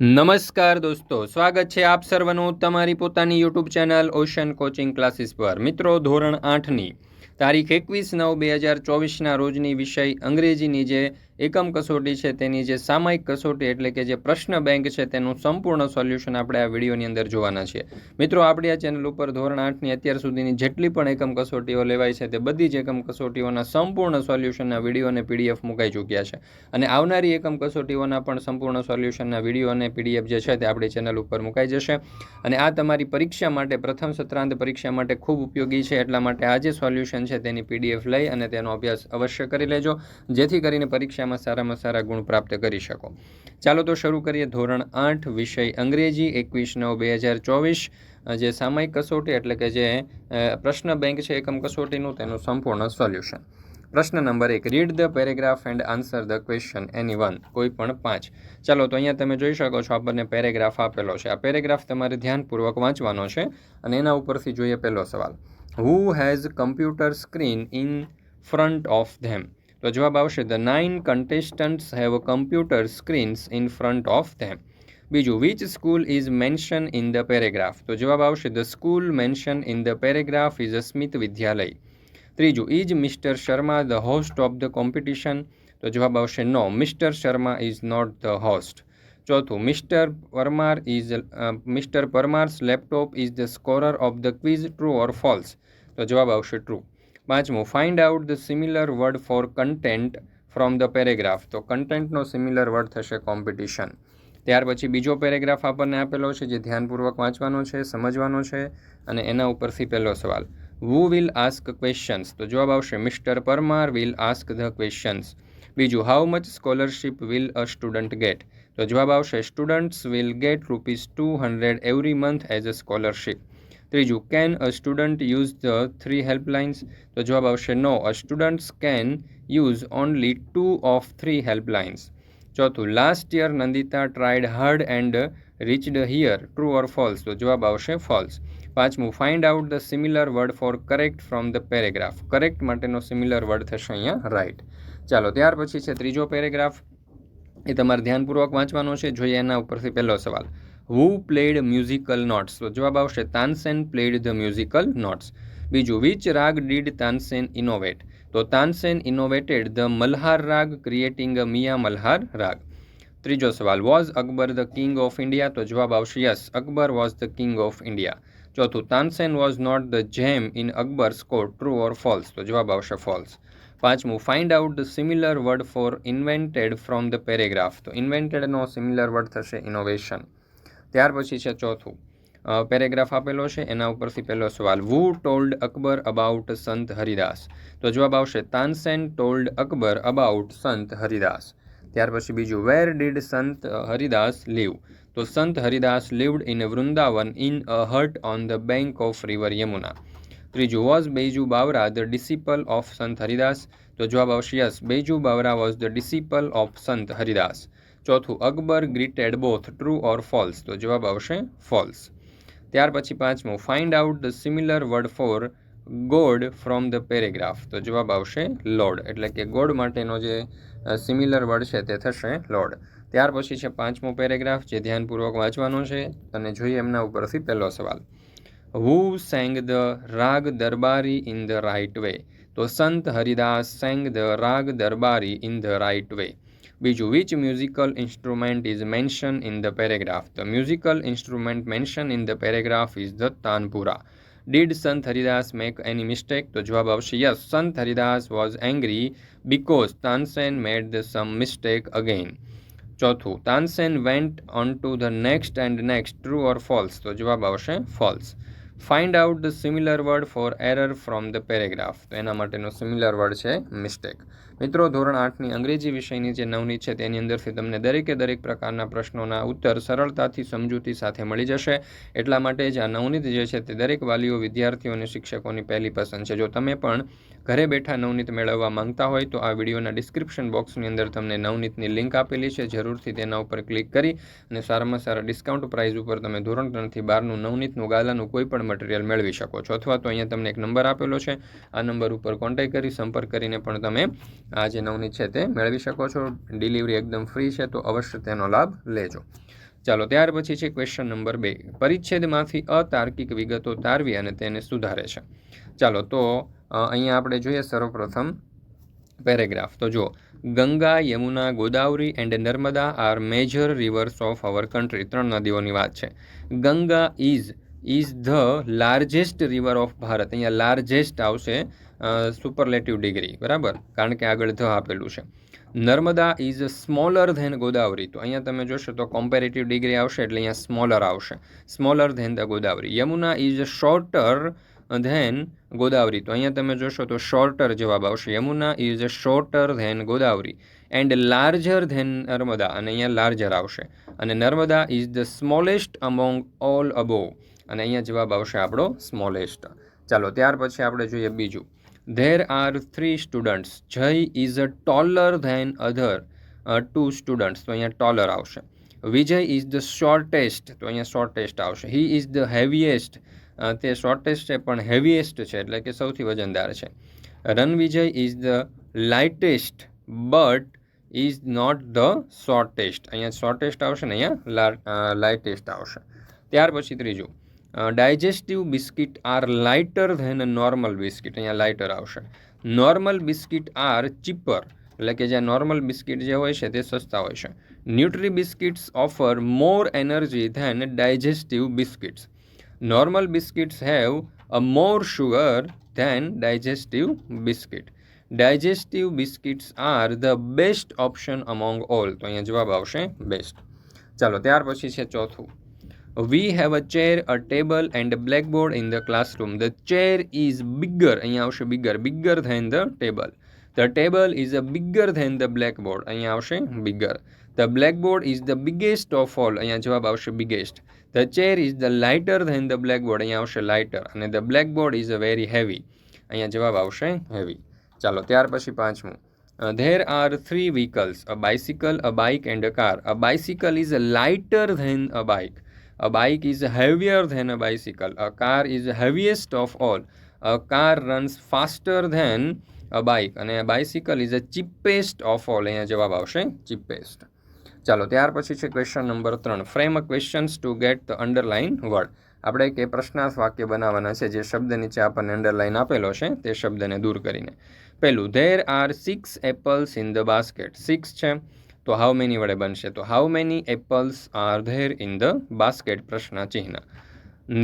નમસ્કાર દોસ્તો, સ્વાગત છે આપ સર્વનું તમારી પોતાની YouTube channel ocean coaching classes પર. મિત્રો, ધોરણ આઠની તારીખ એકવીસ નવ બે હજાર ચોવીસના રોજની વિષય અંગ્રેજીની જે એકમ કસોટી છે, તેની જે સામાયિક કસોટી એટલે કે જે પ્રશ્ન બેંક છે, તેનું સંપૂર્ણ સોલ્યુશન આપણે આ વિડીયોની અંદર જોવાના છીએ મિત્રો, આપણી આ ચેનલ ઉપર ધોરણ આઠની અત્યાર સુધીની જેટલી પણ એકમ કસોટીઓ લેવાય છે, તે બધી જ એકમ કસોટીઓના સંપૂર્ણ સોલ્યુશનના વીડિયો અને પીડીએફ મુકાઈ ચૂક્યા છે. અને આવનારી એકમ કસોટીઓના પણ સંપૂર્ણ સોલ્યુશનના વીડિયો અને પીડીએફ જે છે, તે આપણી ચેનલ ઉપર મુકાઈ જશે. અને આ તમારી પરીક્ષા માટે, પ્રથમ સત્રાંત પરીક્ષા માટે ખૂબ ઉપયોગી છે, એટલા માટે આ જે સોલ્યુશન છે, તેની પીડીએફ લઈ અને તેનો અભ્યાસ અવશ્ય કરી લેજો. જેથી કરીને પરીક્ષામાં સારામાં સારા ગુણ પ્રાપ્ત કરી શકો. ચાલો તો શરૂ કરીએ ધોરણ આઠ વિષય અંગ્રેજી એકવીસ નવ બે હજાર ચોવીસ. જે સામાયિક કસોટી એટલે કે જે પ્રશ્ન બેંક છે એકમ કસોટીનું તેનું સંપૂર્ણ સોલ્યુશન. પ્રશ્ન નંબર એક read the paragraph and answer the question any one કોઈ પણ પાંચ. ચાલો તો અહીંયા તમે જોઈ શકો છો આપણને પેરેગ્રાફ આપેલો છે. આ પેરેગ્રાફ તમારે ધ્યાનપૂર્વક વાંચવાનો છે અને એના ઉપરથી જોઈએ પહેલો સવાલ. Who has computer screen in front of them તો જવાબ આવશે the nine contestants have computer screens in front of them બીજું which school is mention in the paragraph તો જવાબ આવશે the school mention in the paragraph is a Smit Vidyalaya. ત્રીજું is mister Sharma the host of the competition તો જવાબ આવશે no mister Sharma is not the host ચોથું mister Parmar is mister Parmar's laptop is the scorer of the quiz true or false તો જવાબ આવશે true પાંચમું find out the similar word for content from the paragraph તો કન્ટેન્ટનો similar word થશે competition ત્યાર પછી બીજો પેરેગ્રાફ આપણને આપેલો છે, જે ધ્યાનપૂર્વક વાંચવાનો છે, સમજવાનો છે, અને એના ઉપરથી પહેલો સવાલ. વુ વિલ આસ્ક ક્વેશ્ચન્સ તો જવાબ આવશે mister Parmar will ask the questions બીજું how much scholarship will a student get તો જવાબ આવશે students will get rupees two hundred every month as a scholarship ત્રીજું can a student use the three helplines તો જવાબ આવશે no a students can use only two of three helplines ચોથું last year Nandita tried hard and reached here true or false તો જવાબ આવશે false પાંચમું find out the similar word for correct from the paragraph correct માટેનો similar word થશે અહીંયા right ચાલો, ત્યાર પછી છે ત્રીજો પેરેગ્રાફ એ તમારે ધ્યાનપૂર્વક વાંચવાનો છે. જોઈએ એના ઉપરથી પહેલો સવાલ. હુ પ્લેડ મ્યુઝિકલ નોટ્સ તો જવાબ આવશે Tansen played the musical notes બીજું which raga did Tansen innovate તો તાનસેન ઇનોવેટેડ ધ મલ્હાર રાગ ક્રિએટિંગ અ મિયા મલ્હાર રાગ. ત્રીજો સવાલ was Akbar the king of India તો જવાબ આવશે yes Akbar was the king of India ચોથું, Tansen was not the gem in Akbar's score true or false તો જવાબ આવશે ફોલ્સ પાંચમું find out the similar word for invented from the paragraph તો ઇન્વેન્ટેડનો સિમિલર વર્ડ થશે innovation ત્યાર પછી છે ચોથું. પેરેગ્રાફ આપેલો છે, એના ઉપરથી પહેલો સવાલ. વુ ટોલ્ડ અકબર અબાઉટ સંત હરિદાસ? તો જવાબ આવશે તાનસેન ટોલ્ડ અકબર અબાઉટ સંત હરિદાસ. ત્યાર પછી બીજું where did Sant Haridas live તો Sant Haridas lived in Vrindavan in a hut on the bank of river Yamuna ત્રીજું was Baiju Bawra the disciple of Sant Haridas? તો જવાબ આવશે yes Baiju Bawra was the disciple of Sant Haridas. ચોથું, Akbar greeted both true or false તો જવાબ આવશે false ત્યાર પછી પાંચમું find out the similar word for god from the paragraph તો જવાબ આવશે લોર્ડ એટલે કે ગોડ માટેનો જે સિમિલર વર્ડ છે તે થશે લોર્ડ ત્યાર પછી છે પાંચમો પેરેગ્રાફ જે ધ્યાનપૂર્વક વાંચવાનો છે, અને જોઈએ એમના ઉપરથી પહેલો સવાલ. Who sang the raag Darbari in the right way તો Sant Haridas sang the raag Darbari in the right way બીજું which musical instrument is mention in the paragraph the musical instrument mention in the paragraph is the tanpura did Sant Haridas make any mistake તો જવાબ આવશે yes Sant Haridas was angry because Tansen made the same mistake again ચોથું Tansen went on to the next and next true or false તો જવાબ આવશે false find out the similar word for error from the paragraph તો એના માટેનો similar word છે mistake મિત્રો, ધોરણ આઠની અંગ્રેજી વિષયની જે નવનીત છે, તેની અંદરથી તમને દરેકે દરેક પ્રકારના પ્રશ્નોના ઉત્તર સરળતાથી સમજૂતી સાથે મળી જશે. એટલા માટે જ આ નવનીત જે છે, તે દરેક વાલીઓ, વિદ્યાર્થીઓ અને શિક્ષકોની પહેલી પસંદ છે. જો તમે પણ ઘરે બેઠા નવનીત મેળવવા માંગતા હોય, તો આ વિડીયોના ડિસ્ક્રિપ્શન બોક્સની અંદર તમને નવનીતની લિંક આપેલી છે. જરૂરથી તેના ઉપર ક્લિક કરી અને સારામાં સારા ડિસ્કાઉન્ટ પ્રાઇસ ઉપર તમે ધોરણ ત્રણથી બારનું નવનીતનું ગાલાનું કોઈ પણ મટીરિયલ મેળવી શકો છો. અથવા તો અહીંયા તમને એક નંબર આપેલો છે. આ નંબર ઉપર કોન્ટેક્ટ કરી સંપર્ક કરીને પણ તમે આ જે નવનીત છે તે મેળવી શકો છો. ડિલિવરી એકદમ ફ્રી છે, તો અવશ્ય તેનો લાભ લેજો. ચાલો, ત્યાર પછી છે ક્વેશ્ચન નંબર બે. પરિચ્છેદમાંથી અતાર્કિક વિગતો તારવી અને તેને સુધારે છે. ચાલો, તો અહીંયા આપણે જોઈએ સર્વપ્રથમ પેરેગ્રાફ. તો જુઓ. Ganga, Yamuna, Godavari and Narmada are major rivers of our country ત્રણ નદીઓની વાત છે. Ganga is is the largest river of Bharat. અહીંયા લાર્જેસ્ટ આવશે સુપરલેટિવ ડિગ્રી બરાબર? કારણ કે આગળ ધ આપેલું છે. Narmada is smaller than Godavari. તો અહીંયા તમે જોશો તો કોમ્પેરેટિવ ડિગ્રી આવશે એટલે અહીંયા સ્મોલર આવશે. Smaller than the Godavari. Yamuna is shorter than Godavari. તો અહીંયા તમે જોશો તો શોર્ટર જવાબ આવશે. Yamuna is shorter than Godavari. And larger than Narmada. અને અહીંયા લાર્જર આવશે. અને Narmada is the smallest among all above અને અહીંયા જવાબ આવશે આપણો સ્મોલેસ્ટ ચાલો, ત્યાર પછી આપણે જોઈએ બીજું. There are three students Jay is a taller than other two students તો અહીંયા ટોલર આવશે. વિજય ઇઝ ધ શોર્ટેસ્ટ તો અહીંયા શોર્ટેસ્ટ આવશે. હી ઇઝ ધ હેવીએસ્ટ તે શોર્ટેસ્ટ છે, પણ હેવીએસ્ટ છે, એટલે કે સૌથી વજનદાર છે. Ranvijay is the lightest but is not the shortest અહીંયા શોર્ટેસ્ટ આવશે ને અહીંયા? લાઇટેસ્ટ આવશે. ત્યાર પછી ત્રીજું. Digestive biscuit are lighter than normal biscuit. અહીંયા લાઇટર આવશે. Normal biscuit are cheaper. એટલે કે જે નોર્મલ બિસ્કિટ જે હોય છે તે સસ્તા હોય છે. Nutri biscuits offer more energy than digestive biscuits. Normal biscuits have a more sugar than digestive biscuit. Digestive biscuits are the best option among all. તો અહીંયા જવાબ આવશે બેસ્ટ. ચાલો, ત્યાર પછી છે ચોથું. We have a chair a table and blackboard in the classroom the chair is bigger અહીંયા આવશે bigger bigger than the table the table is a bigger than the blackboard અહીંયા આવશે bigger the blackboard is the biggest of all અહીંયા જવાબ આવશે biggest the chair is the lighter than the blackboard અહીંયા આવશે lighter અને the blackboard is a very heavy અહીંયા જવાબ આવશે હેવી ચાલો, ત્યાર પછી પાંચમું. There are three vehicles a bicycle a bike and a car a bicycle is lighter than a bike A bike is heavier than a bicycle. A car is heaviest of all. A car runs faster than a bike. અને bicycle is the cheapest of all. અહીંયા જવાબ આવશે, cheapest. ચાલો, ત્યાર પછી છે question number ત્રણ frame a questions to get the underline word આપણે કે પ્રશ્નાર્થ વાક્ય બનાવવાના છે, જે શબ્દ નીચે આપણને અંડરલાઇન આપેલો છે, તે શબ્દને દૂર કરીને પહેલું there are six apples in the basket six છે તો હાઉ મેની વડે બનશે? તો how many apples are there in the basket પ્રશ્ન ચિહ્ન.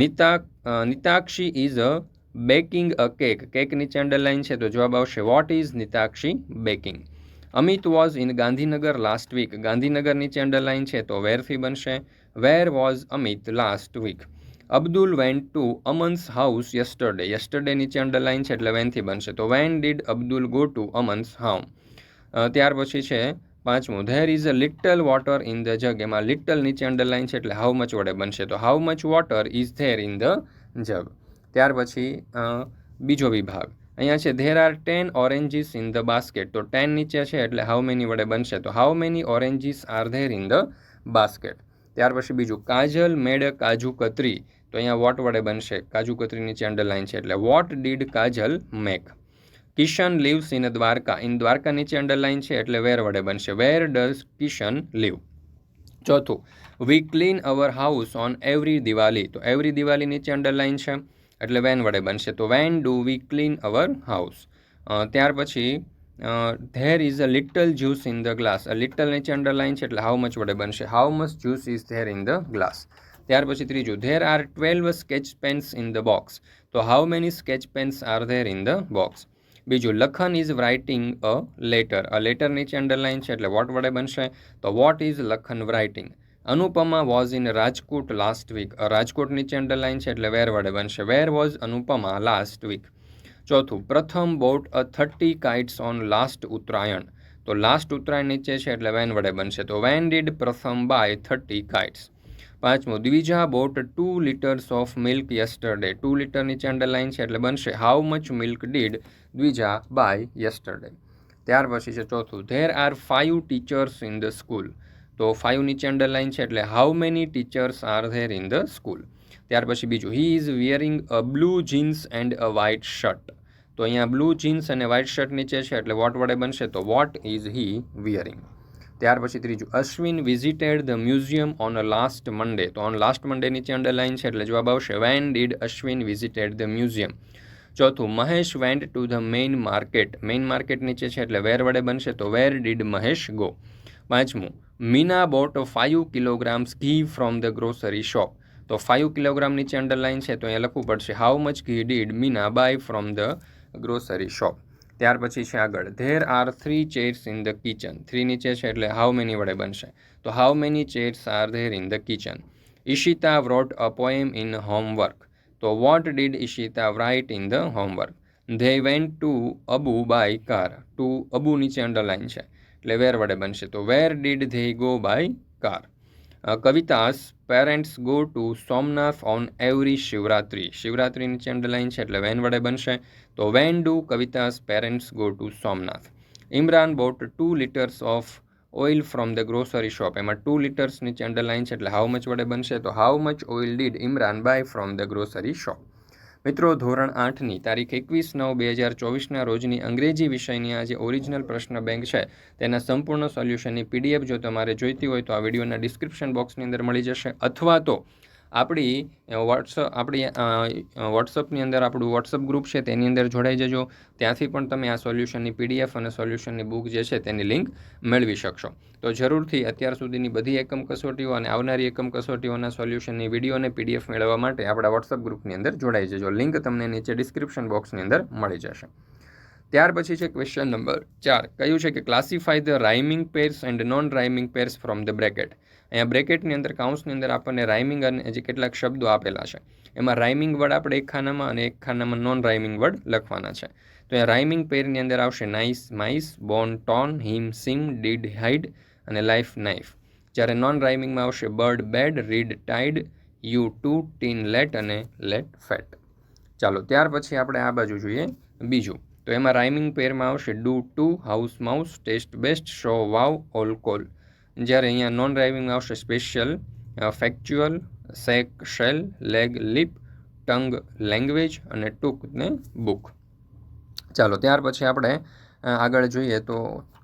Nita Nitakshi is a baking a cake cake નીચે અંડરલાઇન છે, તો જવાબ આવશે what is Nitakshi baking Amit was in Gandhinagar last week Gandhinagar નીચે અંડરલાઇન છે, તો વેરથી બનશે? Where was Amit last week Abdul went to Aman's house yesterday yesterday નીચે અંડરલાઇન છે, એટલે વેનથી બનશે. તો when did Abdul go to Aman's house ત્યાર પછી છે પાંચમું there is a little water in the jug એમાં લિટલ નીચે અંડરલાઇન છે એટલે હાઉ મચ વડે બનશે. તો how much water is there in the jug ત્યાર પછી બીજો વિભાગ. અહીંયા છે there are ten oranges in the basket તો ટેન નીચે છે એટલે હાઉ મેની વડે બનશે. તો how many oranges are there in the basket ત્યાર પછી બીજું, કાજલ મેડ કાજુ કતરી. તો અહીંયા વોટ વડે બનશે. કાજુ કતરી નીચે અંડરલાઇન છે એટલે what did Kajal make Kishan lives in Dwarka. In Dwarka નીચે અંડરલાઇન છે એટલે વેર વડે બનશે. Where does Kishan live. ચોથું, we clean our house on every Diwali તો એવરી દિવાળી નીચે અંડરલાઇન છે એટલે વેન વડે બનશે. તો when do we clean our house? ત્યાર પછી there is a little juice in the glass. A little નીચે અંડરલાઇન છે એટલે હાઉ મચ વડે બનશે. How much juice is there in the glass? ત્યાર પછી ત્રીજું, there are twelve sketch pens in the box. તો how many sketch pens are there in the box? બીજું, Lakhan is writing a letter a letter નીચે underline છે એટલે what વડે બનશે? તો what is Lakhan writing Anupama was in Rajkot last week Rajkot નીચે underline છે એટલે વેર વડે બનશે? Where was Anupama last week ચોથું, Pratham bought a thirty kites on last Uttarayan. તો લાસ્ટ ઉત્તરાયણ નીચે છે એટલે વેન વડે બનશે? તો when did Pratham buy thirty kites પાંચમું, Dwija bought two litres of milk yesterday. Two litre નીચે અંડરલાઇન છે એટલે બનશે how much milk did Dwija buy yesterday. ત્યાર પછી છે ચોથું, there are five teachers in the school. તો ફાઇવ નીચે અંડરલાઇન છે એટલે how many teachers are there in the school. ત્યાર પછી બીજું, he is wearing a blue jeans and a white shirt. તો અહીંયા બ્લુ જીન્સ અને વ્હાઇટ શર્ટ નીચે છે એટલે વોટ વડે બનશે તો વોટ ઇઝ હી વિયરિંગ? ત્યાર પછી ત્રીજું, Ashwin visited the museum on a last Monday તો ઓન લાસ્ટ મંડે નીચે અંડરલાઇન છે એટલે જવાબ આવશે when did Ashwin visited the museum ચોથું, Mahesh went to the main market main market નીચે છે એટલે વેર વડે બનશે તો વેર ડીડ મહેશ ગો પાંચમું, Meena bought five kilograms ghee from the grocery shop તો ફાઇવ કિલોગ્રામ નીચે અંડરલાઇન છે તો અહીંયા લખવું પડશે how much ghee did Meena buy from the grocery shop ત્યાર પછી છે આગળ. There are three chairs in the kitchen three નીચે છે એટલે હાઉ મેની વડે બનશે? તો how many chairs are there in the kitchen Ishita wrote a poem in homework તો what did Ishita write in the homework they went to Abu by car to Abu નીચે underline છે. એટલે where વડે બનશે? તો where did they go by car Kavita's parents go to Somnath on every Shivratri શિવરાત્રિની નીચે underline છે એટલે when વડે બનશે, તો when do Kavita's parents go to Somnath Imran bought two litres of oil from the grocery shop એમાં two litres નીચે underline છે એટલે હાઉ મચ વડે બનશે, તો how much oil did Imran buy from the grocery shop મિત્રો, ધોરણ આઠની તારીખ એકવીસ નવ બે હજાર ચોવીસના રોજની અંગ્રેજી વિષયની આ જે ઓરિજિનલ પ્રશ્ન બેંક છે. તેના સંપૂર્ણ સોલ્યુશનની પીડીએફ જો તમારે જોઈતી હોય તો આ વિડીયોના ડિસ્ક્રિપ્શન બોક્સની અંદર મળી જશે. અથવા તો આપણી વોટ્સઅપ આપણી વોટ્સઅપની અંદર આપણું વોટ્સઅપ ગ્રુપ છે, તેની અંદર જોડાઈ જજો. ત્યાંથી પણ તમે આ સોલ્યુશનની પીડીએફ અને સોલ્યુશનની બુક જે છે, તેની લિંક મેળવી શકશો. તો જરૂરથી અત્યાર સુધીની બધી એકમ કસોટીઓ અને આવનારી એકમ કસોટીઓના સોલ્યુશનની વીડિયો અને પીડીએફ મેળવવા માટે આપણા વોટ્સઅપ ગ્રુપની અંદર જોડાઈ જજો. લિંક તમને નીચે ડિસ્ક્રિપ્શન બોક્સની અંદર મળી જશે. ત્યાર પછી છે ક્વેશ્ચન નંબર ચાર. કયું છે કે classify the rhyming pairs and non rhyming pairs from the bracket અહીંયા બ્રેકેટની અંદર કાઉન્સની અંદર આપણને રાઇમિંગ અને જે કેટલાક શબ્દો આપેલા છે. એમાં રાઇમિંગ વર્ડ આપણે એક ખાનામાં અને એક ખાનામાં નોન રાઇમિંગ વર્ડ લખવાના છે. તો અહીંયા રાઇમિંગ પેરની અંદર આવશે nice mice bone tone him sim did hide અને લાઈફ નાઇફ જ્યારે નોન રાઇમિંગમાં આવશે bird bed read tide you two teen let અને લેટ ફેટ ચાલો, ત્યાર પછી આપણે આ બાજુ જોઈએ. બીજું તો એમાં રાઇમિંગ પેરમાં આવશે do two house mouse test best show wow all call જ્યારે અહીંયા નોન ડ્રાઇવિંગમાં આવશે special factual sack shell leg lip tongue language અને ટૂંક ને બુક ચાલો, ત્યાર પછી આપણે આગળ જોઈએ તો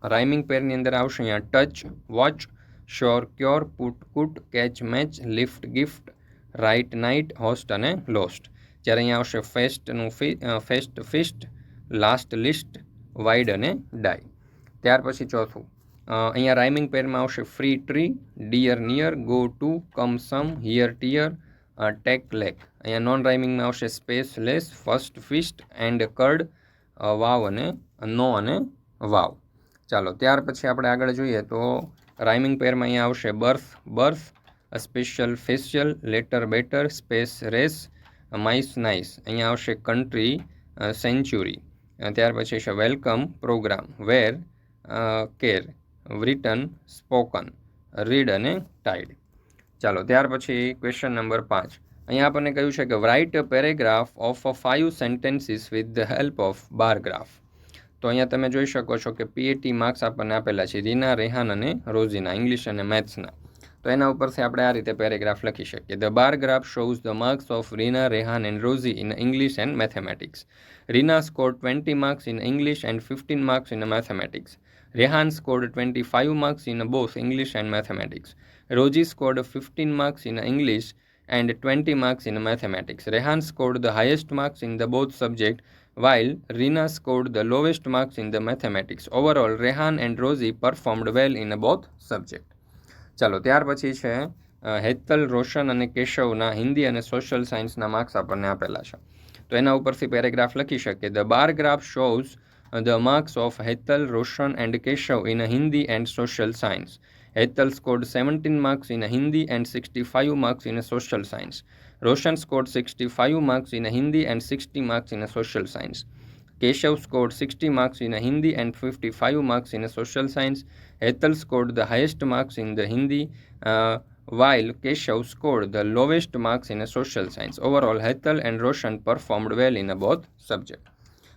રાઇમિંગ પેરની અંદર આવશે અહીંયા touch watch sure cure put cut catch match lift gift right night host અને લોસ્ટ જ્યારે અહીંયા આવશે ફેસ્ટનું fest fist last list wide અને ડાય ત્યાર પછી ચોથું. અહીંયા રાઇમિંગ પેરમાં આવશે free tree dear near go to come some here tear take lake અહીંયા નોન રાઇમિંગમાં આવશે space less first fist end curd wow અને નો અને વાવ. ચાલો, ત્યાર પછી આપણે આગળ જોઈએ તો રાઇમિંગ પેરમાં અહીંયા આવશે birth birth special facial letter better space race mice nice અહીંયા આવશે કન્ટ્રી સેન્ચુરી ત્યાર પછી છે, welcome programme, where care written spoken, read અને ટાઈડ ચાલો, ત્યાર પછી ક્વેશ્ચન નંબર પાંચ. અહીંયા આપણને કહ્યું છે કે write paragraph of a five sentences with the help of bar graph તો અહીંયા તમે જોઈ શકો છો કે પીએટી માર્ક્સ આપણને આપેલા છે, રીના, રેહાન અને રોઝીના, ઇંગ્લિશ અને મેથ્સના. તો એના ઉપરથી આપણે આ રીતે પેરેગ્રાફ લખી શકીએ the bar graph shows the marks of Reena Rehan and Rosy in English and mathematics Reena score twenty marks in English and fifteen marks in mathematics Rehan scored 25 marks in both English and mathematics. Roji scored 15 marks in English and 20 marks in mathematics. Rehan scored the highest marks in the both subject while Rina scored the lowest marks in the mathematics. Overall, Rehan and Rosie performed well in both subject. ચાલો ત્યાર પછી છે હેતલ રોશન અને કેશવના હિન્દી અને social સાયન્સના marks આપણને આપેલા છે તો એના ઉપરથી પેરેગ્રાફ લખી શકીએ the bar graph shows the marks of Hetal, Roshan and Keshav in Hindi and social science. Hetal scored 17 marks in Hindi and 65 marks in social science. Roshan scored 65 marks in Hindi and 60 marks in social science. Keshav scored 60 marks in Hindi and 55 marks in social science. Hetal scored the highest marks in the Hindi, uh, while Keshav scored the lowest marks in social science. Overall, Hetal and Roshan performed well in both subjects.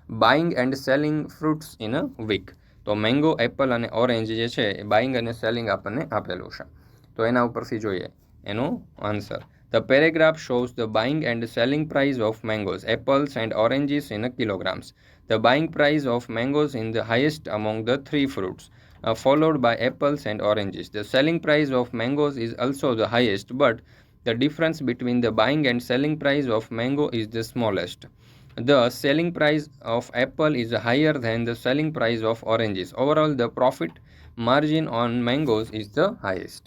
Buying and selling fruits in a week તો mango apple અને orange જે છે એ buying અને selling આપણને આપેલું છે તો એના ઉપરથી જોઈએ એનો answer the paragraph shows the buying and selling price of mangoes apples and oranges in a kilograms the buying price of mangoes is the highest among the three fruits, uh, followed by apples and oranges. The selling price of mangoes is also the highest, but the difference between the buying and selling price of mango is the smallest. The selling price of apple is higher than the selling price of oranges. Overall, the profit margin on mangoes is the highest.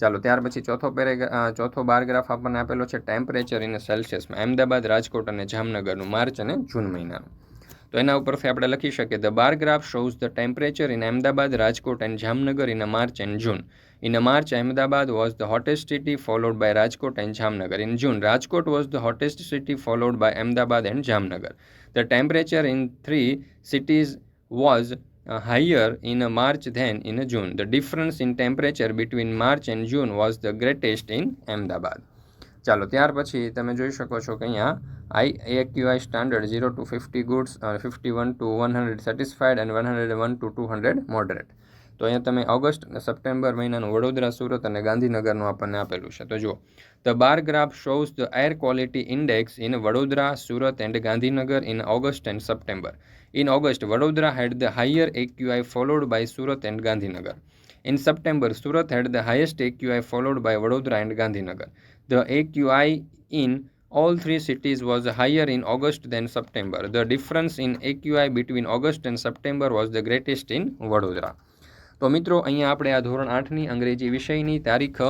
ચાલો ત્યાર પછી ચોથો પેરેગ્રા ચોથો બારગ્રાફ આપણને આપેલો છે temperature in સેલ્સિયસમાં અમદાવાદ રાજકોટ અને જામનગરનું માર્ચ અને જૂન મહિનાનું તો એના ઉપરથી આપણે લખી શકીએ the bar graph shows the temperature in Ahmedabad Rajkot and Jamnagar in March and June in March Ahmedabad was the hottest city followed by Rajkot and Jamnagar in June Rajkot was the hottest city followed by Ahmedabad and Jamnagar the temperature in three cities was higher in March than in June. The difference in temperature between March and June was the greatest in Ahmedabad. ચાલો, ત્યાર પછી તમે જોઈ શકો છો કે અહીંયા I AQI standard zero to fifty goods fifty one to one hundred satisfied and one hundred one to two hundred moderate તો અહીંયા તમે ઓગસ્ટ અને સપ્ટેમ્બર મહિનાનું વડોદરા, સુરત અને ગાંધીનગરનું આપણને આપેલું છે. તો જુઓ the bar graph shows the air quality index in Vadodara, Surat and Gandhinagar in August and September. In August, Vadodara had the higher AQI followed by Surat and Gandhinagar. In September, Surat had the highest AQI followed by Vadodara and Gandhinagar. The AQI in all three cities was higher in August than September. The difference in AQI between August and September was the greatest in Vadodara. તો મિત્રો અહીંયા આપણે આ ધોરણ આઠની અંગ્રેજી વિષયની તારીખ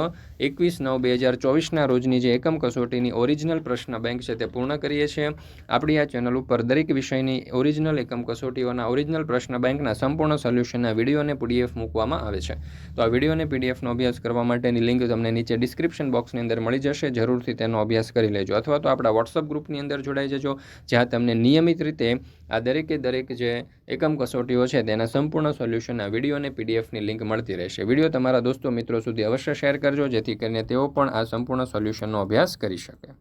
એકવીસ નવ બે હજાર ચોવીસના રોજની જે એકમ કસોટીની ઓરિજિનલ પ્રશ્ન બેંક છે તે પૂર્ણ કરીએ છીએ. આપણી આ ચેનલ ઉપર દરેક વિષયની ઓરિજિનલ એકમ કસોટીઓના ઓરિજિનલ પ્રશ્ન બેંકના સંપૂર્ણ સોલ્યુશનના વિડીયોને પીડીએફ મૂકવામાં આવે છે. તો આ વિડીયોને પીડીએફનો અભ્યાસ કરવા માટેની લિંક તમને નીચે ડિસ્ક્રિપ્શન બોક્સની અંદર મળી જશે. જરૂરથી તેનો અભ્યાસ કરી લેજો અથવા તો આપણા વોટ્સઅપ ગ્રુપની અંદર જોડાઈ જજો, જ્યાં તમને નિયમિત રીતે આ દરેકે દરેક જે એકમ કસોટીઓ છે તેના સંપૂર્ણ સોલ્યુશનના વીડિયો અને પીડીએફની લિંક મળતી રહેશે. વીડિયો તમારા દોસ્તો મિત્રો સુધી અવશ્ય શેર કરજો જેથી કરીને તેઓ પણ આ સંપૂર્ણ સોલ્યુશનનો અભ્યાસ કરી શકે.